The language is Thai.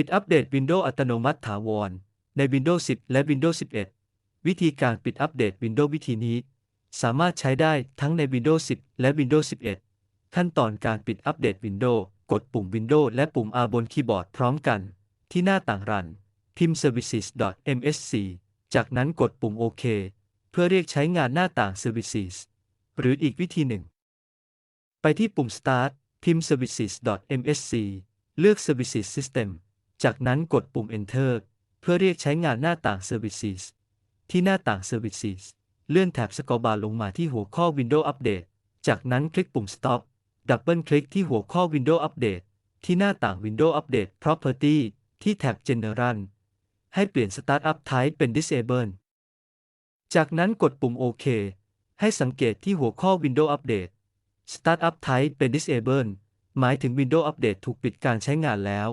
ปิดอัปเดต Windows อัตโนมัติถาวร ใน Windows 10 และ Windows 11 วิธีการปิดอัปเดต Windows วิธีนี้ สามารถใช้ได้ทั้งใน Windows 10 และ Windows 11 ขั้นตอนการปิดอัปเดต Windows กดปุ่ม Windows และปุ่ม R บนคีย์บอร์ดพร้อมกัน ที่หน้าต่างรัน พิมพ์ services.msc จากนั้นกดปุ่มโอเคเพื่อเรียกใช้งานหน้าต่าง services หรืออีกวิธีหนึ่ง ไปที่ปุ่ม start พิมพ์ services.msc เลือก services system จากนั้นกดปุ่ม enter เพื่อเรียกใช้งานหน้าต่าง services ที่หน้าต่าง services เลื่อนแถบสกอร์บาร์ลงมาที่หัวข้อ Windows Update จากนั้นคลิกปุ่ม stop ดับเบิลคลิกที่หัวข้อ Windows Update ที่หน้าต่าง Windows Update Property ที่แท็บ General ให้เปลี่ยน Startup Type เป็น Disable จากนั้นกดปุ่มโอเคให้สังเกตที่หัวข้อ Windows Update Startup Type เป็น Disable หมายถึง Windows Update ถูกปิดการใช้งานแล้ว